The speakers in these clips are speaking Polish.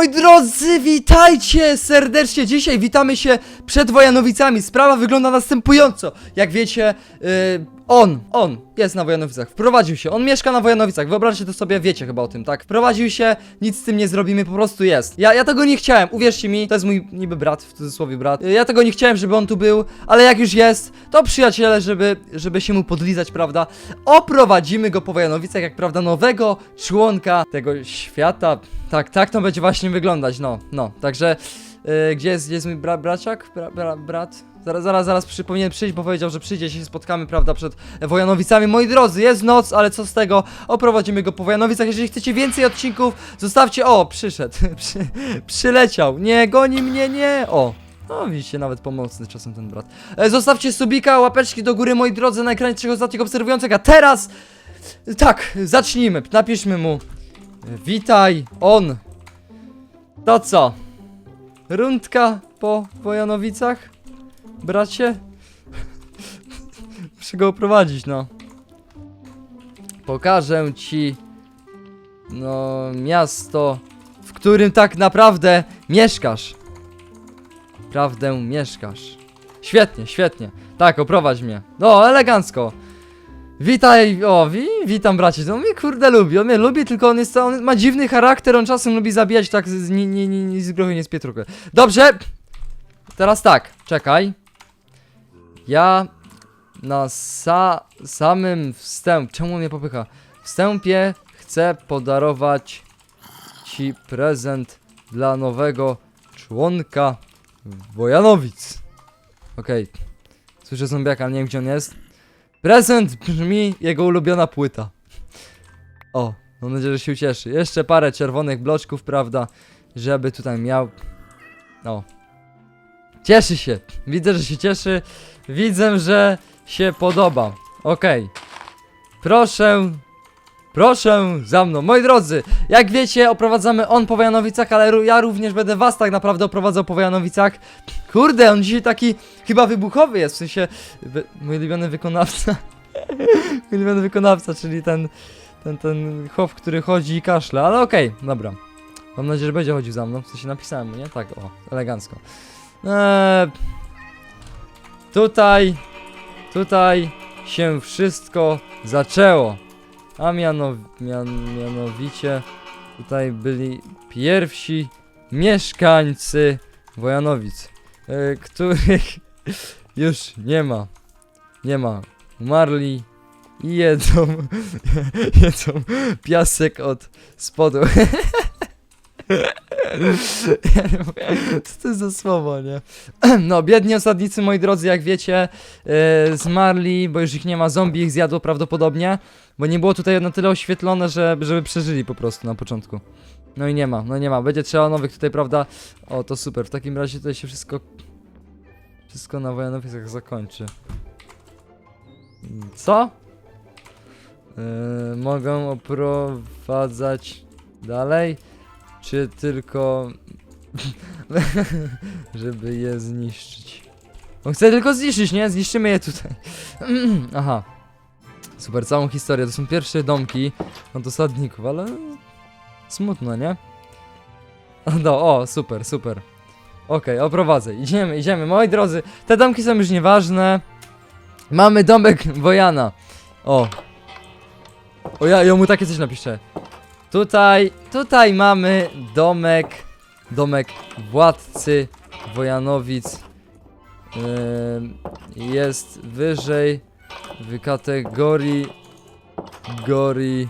Moi drodzy, witajcie serdecznie. Dzisiaj witamy się przed Wojanowicami. Sprawa wygląda następująco. Jak wiecie, yy, on, on jest na Wojanowicach. Wprowadził się. On mieszka na Wojanowicach. Wyobraźcie to sobie, wiecie chyba o tym, tak? Wprowadził się, nic z tym nie zrobimy, po prostu jest. Ja, ja tego nie chciałem, uwierzcie mi, to jest mój niby brat, w cudzysłowie brat. Ja tego nie chciałem, żeby on tu był, ale jak już jest, to przyjaciele, żeby, żeby się mu podlizać, prawda? Oprowadzimy go po Wojanowicach, jak prawda, nowego członka tego świata. Tak, tak to będzie właśnie wyglądać, no, no. Także, yy, gdzie jest, gdzie jest mój bra braciak? Bra bra brat? Zaraz, zaraz, zaraz przy, powinien przyjść, bo powiedział, że przyjdzie, się spotkamy, prawda, przed Wojanowicami. Moi drodzy, jest noc, ale co z tego? Oprowadzimy go po Wojanowicach. Jeżeli chcecie więcej odcinków, zostawcie... O, przyszedł, przy, przyleciał. Nie, goni mnie, nie. O, no widzicie, nawet pomocny czasem ten brat. E, zostawcie subika, łapeczki do góry, moi drodzy, na ekranie trzech ostatnich obserwujących, a teraz... Tak, zacznijmy, napiszmy mu. Witaj, on. To co? Rundka po Wojanowicach? Bracie? Muszę go oprowadzić, no. Pokażę ci, no, miasto, w którym tak naprawdę mieszkasz. Prawdę mieszkasz. Świetnie, świetnie. Tak, oprowadź mnie. No, elegancko. Witaj, o, wi, witam bracie. On mnie kurde lubi, on mnie lubi, tylko on jest, on ma dziwny charakter, on czasem lubi zabijać tak z, ni z grochy, nie z pietruchy. Dobrze, teraz tak, czekaj. Ja na sa, samym wstęp, czemu mnie popycha? Wstępie chcę podarować ci prezent dla nowego członka Wojanowic. Okej, słyszę zombiaka, ale nie wiem gdzie on jest. Prezent brzmi jego ulubiona płyta. O, mam nadzieję, że się ucieszy. Jeszcze parę czerwonych bloczków, prawda? Żeby tutaj miał. O. Cieszy się. Widzę, że się cieszy. Widzę, że się podoba. Okej. Proszę. Proszę za mną. Moi drodzy, jak wiecie, oprowadzamy on po Wojanowicach, ale ja również będę was tak naprawdę oprowadzał po Wojanowicach. Kurde, on dzisiaj taki chyba wybuchowy jest, w sensie mój ulubiony wykonawca. mój ulubiony wykonawca, czyli ten, ten, ten chłop, który chodzi i kaszle, ale okej, dobra. Mam nadzieję, że będzie chodził za mną, w sensie napisałem nie? Tak, o, elegancko. Eee, tutaj, tutaj się wszystko zaczęło. A mianow, mian, mianowicie tutaj byli pierwsi mieszkańcy Wojanowic, e, których już nie ma. Nie ma. Umarli i jedzą, jedzą piasek od spodu. Co to jest za słowo, nie? No, biedni osadnicy, moi drodzy, jak wiecie, e, zmarli, bo już ich nie ma, zombie ich zjadło prawdopodobnie, bo nie było tutaj na tyle oświetlone, że, żeby przeżyli po prostu na początku. No i nie ma, no nie ma, będzie trzeba nowych tutaj, prawda? O, to super, w takim razie tutaj się wszystko, wszystko na Wojanowicach zakończy. Co? Yy, mogę oprowadzać dalej? Czy tylko żeby je zniszczyć? On chce tylko zniszczyć, nie? Zniszczymy je tutaj. Aha. Super, całą historię. To są pierwsze domki od osadników, ale smutno, nie? No, o, super, super. Okej, oprowadzę. Idziemy, idziemy. Moi drodzy, te domki są już nieważne. Mamy domek Wojana. O. O, ja, ja mu takie coś napiszę. Tutaj, tutaj mamy domek, domek władcy Wojanowic. Jest wyżej w kategorii gorii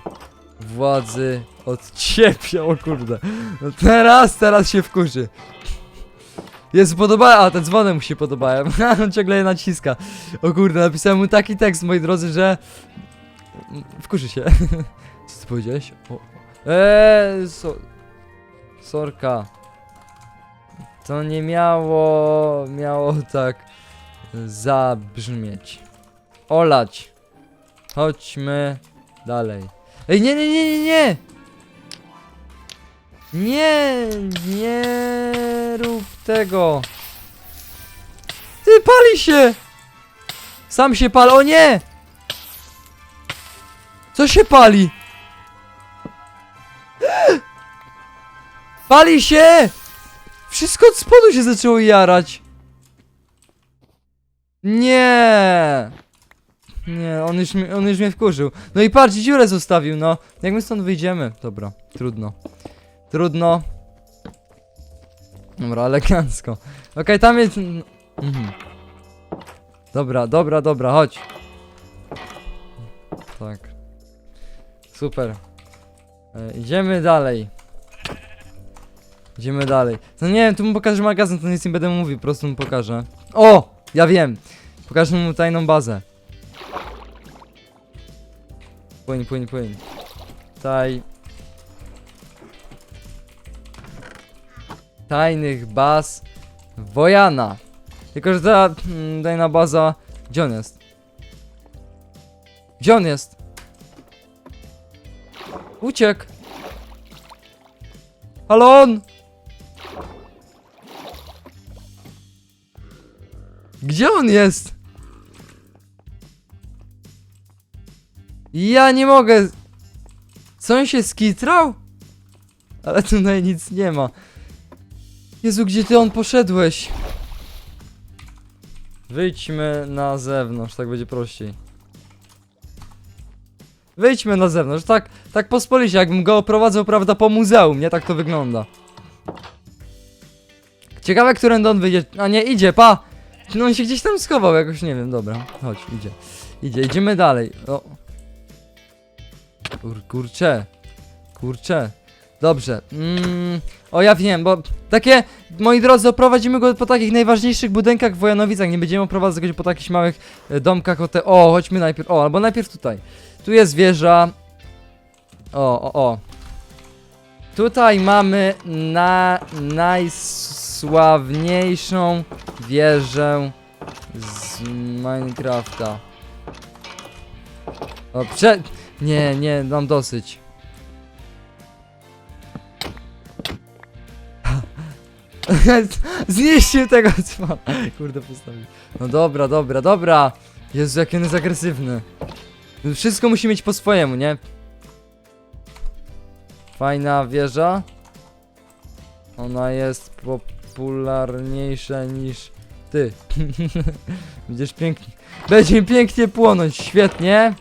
władzy od ciebie, o kurde. No teraz, teraz się wkurzy. Jest podoba, a te dzwony mu się podobają. On ciągle je naciska. O kurde, napisałem mu taki tekst, moi drodzy, że wkurzy się. Co ty powiedziałeś? O, Eee, so... Sorka. To nie miało... miało tak... zabrzmieć. Olać. Chodźmy dalej. Ej, nie, nie, nie, nie, nie! Nie, nie rób tego. Ty, pali się! Sam się pal, o nie! Co się pali? Pali się! Wszystko od spodu się zaczęło jarać. Nie! Nie, on już, on już mnie wkurzył. No i patrz, dziurę zostawił, no. Jak my stąd wyjdziemy? Dobra, trudno. Trudno. Dobra, elegancko. Okej, tam jest... Mhm. Dobra, dobra, dobra, chodź. Tak. Super. E, idziemy dalej. Idziemy dalej. No nie wiem, tu mu pokażę magazyn, to nic nie będę mówił, po prostu mu pokażę. O! Ja wiem! Pokażę mu tajną bazę. Płyń, płyń, płyń. Taj... Tajnych baz Wojana. Tylko, że ta mm, tajna baza... Gdzie on jest? Gdzie on jest? Uciekł! Halon! Gdzie on jest? Ja nie mogę. Co on się skitrał? Ale tutaj nic nie ma. Jezu, gdzie ty on poszedłeś? Wyjdźmy na zewnątrz, tak będzie prościej. Wyjdźmy na zewnątrz, tak, tak pospolicie, jakbym go oprowadzał, prawda, po muzeum, nie? Tak to wygląda. Ciekawe, którędy on wyjdzie. A nie, idzie, pa! No on się gdzieś tam schował, jakoś nie wiem, dobra. Chodź, idzie. Idzie, idziemy dalej. O. Kur, kurcze. Kurcze. Dobrze. Mm, o, ja wiem, bo takie, moi drodzy, oprowadzimy go po takich najważniejszych budynkach w Wojanowicach. Nie będziemy oprowadzać go po takich małych e, domkach. O, te, o, chodźmy najpierw. O, albo najpierw tutaj. Tu jest wieża. O, o, o. Tutaj mamy na najsławniejszą wieżę z Minecrafta. O, prze... Nie, nie, mam dosyć. Zniszczył tego cwana. Kurde, postawił. No dobra, dobra, dobra. Jezu, jaki on jest agresywny. Wszystko musi mieć po swojemu, nie? Fajna wieża. Ona jest popularniejsza niż ty. Będziesz pięknie. Będzie pięknie płonąć. Świetnie.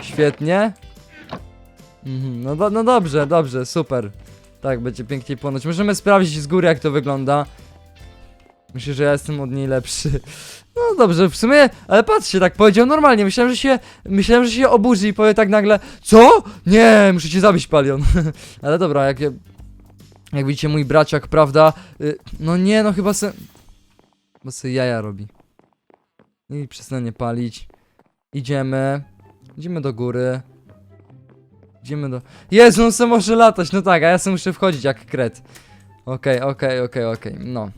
Świetnie. Mhm, no, do, no dobrze, dobrze, super. Tak, będzie pięknie płonąć. Możemy sprawdzić z góry, jak to wygląda. Myślę, że ja jestem od niej lepszy. No dobrze, w sumie, ale patrzcie, tak powiedział normalnie. Myślałem, że się, myślałem, że się oburzy i powie tak nagle, co? Nie, muszę cię zabić, Palion. ale dobra, jak, jak widzicie, mój braciak, prawda? Y, no nie, no chyba se, bo se jaja robi. I przestanie palić. Idziemy, idziemy do góry. Idziemy do... Jezu, on se może latać, no tak, a ja se muszę wchodzić jak kret. Okej, okej, okej, okej, no.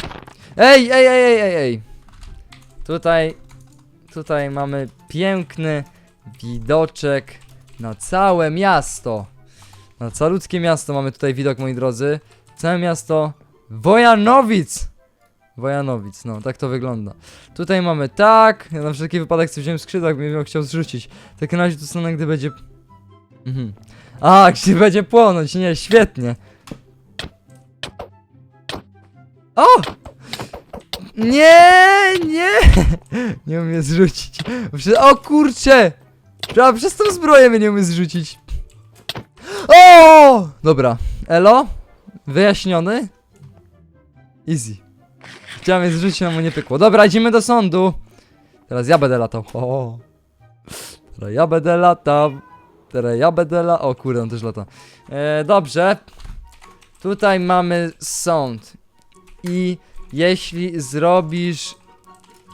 Ej, ej, ej, ej, ej, ej. Tutaj, tutaj mamy piękny widoczek na całe miasto. Na calutkie miasto mamy tutaj widok, moi drodzy. Całe miasto Wojanowic. Wojanowic, no, tak to wygląda. Tutaj mamy tak, ja na wszelki wypadek sobie wziąłem skrzydła, jakbym ją chciał zrzucić. W takim razie to stanę, gdy będzie... Mhm. A, gdzie będzie płonąć, nie, świetnie. O! Nie, nie! Nie umie zrzucić. O kurcze! Trzeba przez tą zbroję mnie nie umie zrzucić. O! Dobra, elo? Wyjaśniony? Easy. Chciałem je zrzucić, no mu nie pykło. Dobra, idziemy do sądu. Teraz ja będę latał. O. Teraz ja będę latał. Teraz ja będę latał. O kurde, on też lata. E, dobrze. Tutaj mamy sąd. I jeśli zrobisz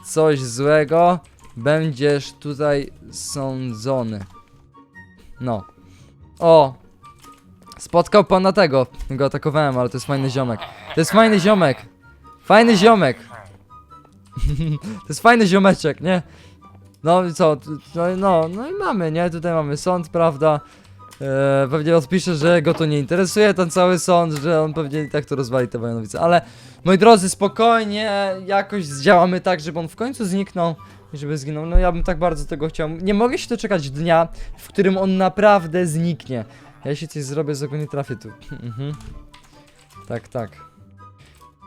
coś złego, będziesz tutaj sądzony. No. O! Spotkał pana tego. Go atakowałem, ale to jest fajny ziomek. To jest fajny ziomek. Fajny ziomek. to jest fajny ziomeczek, nie? No i co? No, no, no i mamy, nie? Tutaj mamy sąd, prawda? E, pewnie odpisze, że go to nie interesuje, ten cały sąd, że on pewnie i tak to rozwali te wojnowice, ale moi drodzy, spokojnie, jakoś zdziałamy tak, żeby on w końcu zniknął i żeby zginął. No ja bym tak bardzo tego chciał. Nie mogę się doczekać dnia, w którym on naprawdę zniknie. Ja jeśli coś zrobię, go nie trafię tu. Mhm. Tak, tak.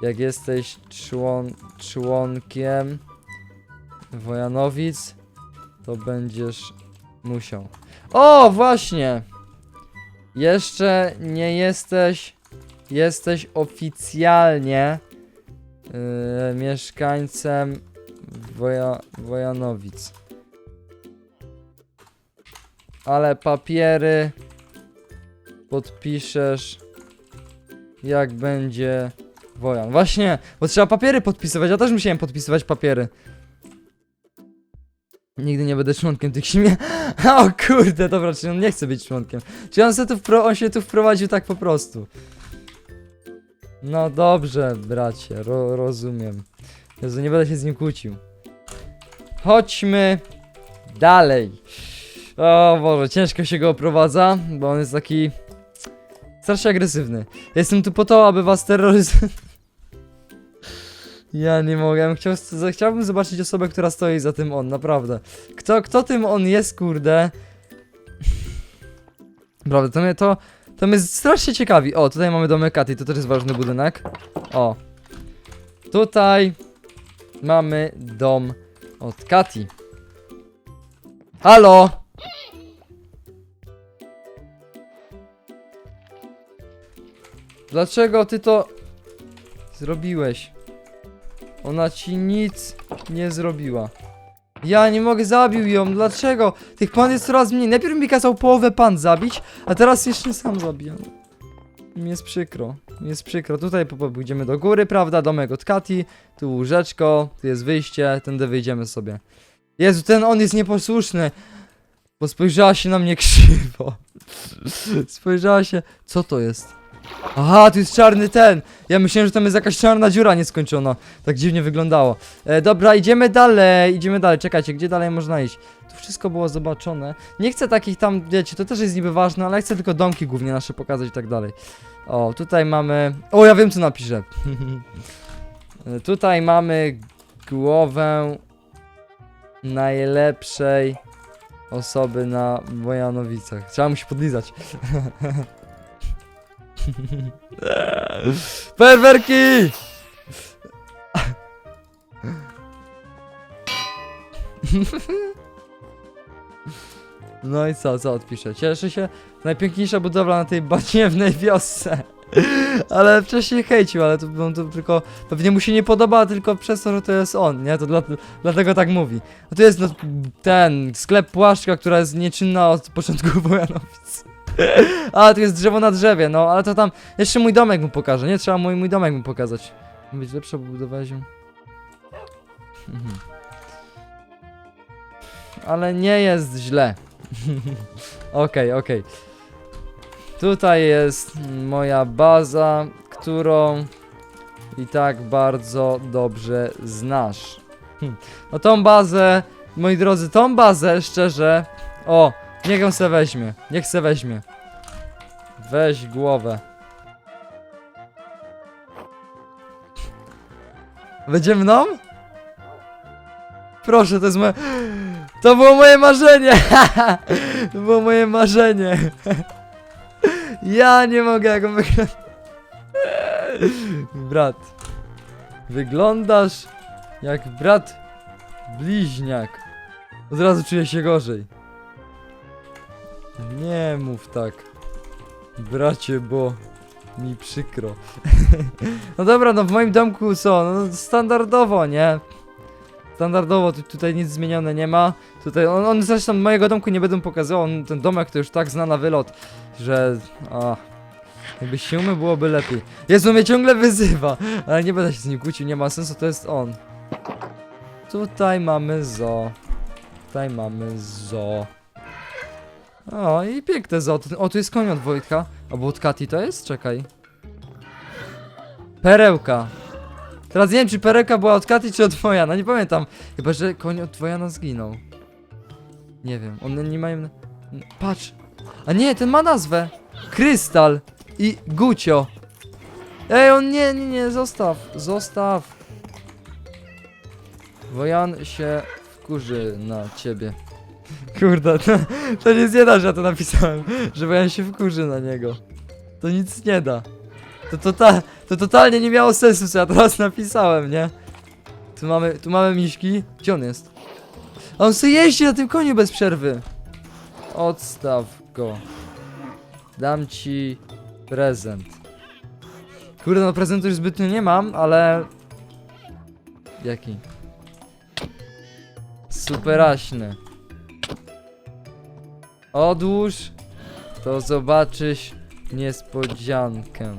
Jak jesteś człon, członkiem Wojanowic, to będziesz musiał. O, właśnie! Jeszcze nie jesteś. Jesteś oficjalnie yy, mieszkańcem Woja, Wojanowic. Ale papiery podpiszesz jak będzie Wojan. Właśnie, bo trzeba papiery podpisywać. Ja też musiałem podpisywać papiery. Nigdy nie będę członkiem tych śmie... O kurde, dobra, czyli on nie chce być członkiem. Czyli on, tu wpro... on się tu wprowadził tak po prostu. No dobrze, bracie, ro rozumiem. Jezu, nie będę się z nim kłócił. Chodźmy dalej. O Boże, ciężko się go oprowadza, bo on jest taki strasznie agresywny. Jestem tu po to, aby was terroryzować. Ja nie mogę, chciał, chciałbym zobaczyć osobę, która stoi za tym on, naprawdę. Kto, kto tym on jest, kurde? Prawda, to mnie to, to mnie strasznie ciekawi. O, tutaj mamy domek Katy, to też jest ważny budynek. O. Tutaj mamy dom od Kati. Halo! Dlaczego ty to zrobiłeś? Ona ci nic nie zrobiła. Ja nie mogę, zabił ją, dlaczego? Tych pan jest coraz mniej. Najpierw mi kazał połowę pan zabić, a teraz jeszcze sam zabijam. Mi jest przykro, mi jest przykro. Tutaj pójdziemy do góry, prawda? Domek od Kati, tu łóżeczko, tu jest wyjście, tędy wyjdziemy sobie. Jezu, ten on jest nieposłuszny. Bo spojrzała się na mnie krzywo. Spojrzała się. Co to jest? Aha, tu jest czarny ten. Ja myślałem, że tam jest jakaś czarna dziura nieskończona. Tak dziwnie wyglądało. E, dobra, idziemy dalej, idziemy dalej. Czekajcie, gdzie dalej można iść? Tu wszystko było zobaczone. Nie chcę takich tam, wiecie, to też jest niby ważne, ale chcę tylko domki głównie nasze pokazać i tak dalej. O, tutaj mamy... O, ja wiem co napiszę. Tutaj mamy głowę najlepszej osoby na Wojanowicach. Trzeba mu się podlizać. Perwerki! No i co, co odpiszę? Cieszę się. Najpiękniejsza budowla na tej badziewnej wiosce. Ale wcześniej hejcił, ale to, on to tylko. Pewnie mu się nie podoba, tylko przez to, że to jest on, nie? To dla, dlatego tak mówi. A tu jest no, ten sklep płaszczka, która jest nieczynna od początku Wojanowic. A, tu jest drzewo na drzewie, no, ale to tam. Jeszcze mój domek mu pokażę, nie? Trzeba mój, mój domek mu pokazać. Ma Być lepsze, bo budowałeś ją. Mhm. Ale nie jest źle. Okej, okej. Tutaj jest moja baza, którą i tak bardzo dobrze znasz. Hm. No tą bazę, moi drodzy, tą bazę, szczerze. O, niech ją se weźmie. Niech se weźmie. Weź głowę. Będzie mną? Proszę, to jest moje... To było moje marzenie! to było moje marzenie! ja nie mogę, jak on wygląda... Brat. Wyglądasz jak brat bliźniak. Od razu czuję się gorzej. Nie mów tak. Bracie, bo mi przykro. no dobra, no w moim domku co? No standardowo, nie? Standardowo, tu, tutaj nic zmienione nie ma. Tutaj, on, on zresztą mojego domku nie będę pokazywał, on, ten domek to już tak zna na wylot, że... A, jakby się umył, byłoby lepiej. Jezu, mnie ciągle wyzywa, ale nie będę się z nim kłócił, nie ma sensu, to jest on. Tutaj mamy zo. Tutaj mamy zo. O, i piękne zo. O, tu jest koń od Wojtka. Albo od Kati to jest? Czekaj. Perełka. Teraz nie wiem, czy perełka była od Katy, czy od Wojana, nie pamiętam. Chyba, że koń od Wojana zginął. Nie wiem, one nie mają... Patrz. A nie, ten ma nazwę. Krystal i Gucio. Ej, on nie, nie, nie, zostaw, zostaw. Wojan się wkurzy na ciebie. Kurde, to, to nic nie da, że ja to napisałem, że ja się wkurzy na niego. To nic nie da. To, to, ta, to totalnie nie miało sensu, co ja teraz napisałem, nie? Tu mamy, tu mamy miśki. Gdzie on jest? On sobie jeździ na tym koniu bez przerwy. Odstaw go. Dam ci prezent. Kurde, no prezentu już zbytnio nie mam, ale... Jaki? Superaśny. Odłóż, to zobaczysz niespodziankę.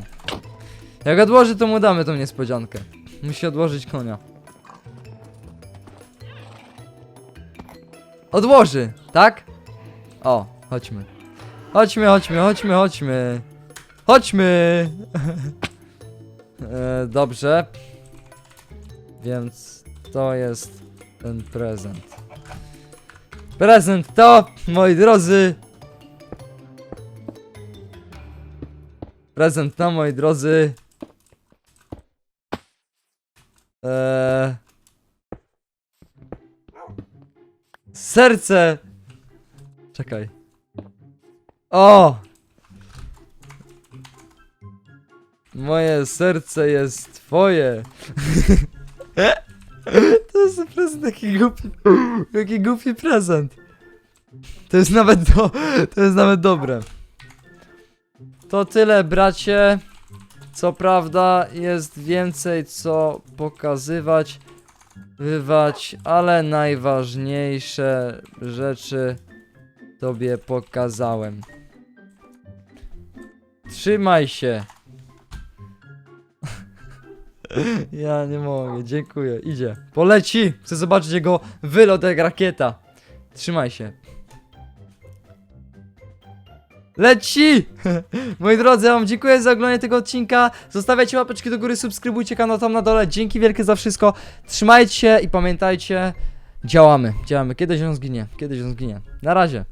Jak odłoży, to mu damy tą niespodziankę. Musi odłożyć konia. Odłoży, tak? O, chodźmy. Chodźmy, chodźmy, chodźmy, chodźmy. Chodźmy! e, dobrze. Więc to jest ten prezent. Prezent to, moi drodzy. Prezent to, moi drodzy. Eee... Serce! Czekaj. O! Moje serce jest twoje. To jest prezent taki głupi. Jaki głupi prezent. To jest nawet do, to jest nawet dobre. To tyle, bracie. Co prawda jest więcej co pokazywać, wywać, ale najważniejsze rzeczy tobie pokazałem. Trzymaj się. Ja nie mogę, dziękuję. Idzie. Poleci! Chcę zobaczyć jego wylot jak rakieta. Trzymaj się. Leci! Moi drodzy, ja wam dziękuję za oglądanie tego odcinka. Zostawiajcie łapeczki do góry, subskrybujcie kanał tam na dole. Dzięki wielkie za wszystko. Trzymajcie się i pamiętajcie, działamy. Działamy. Kiedyś on zginie. Kiedyś on zginie. Na razie.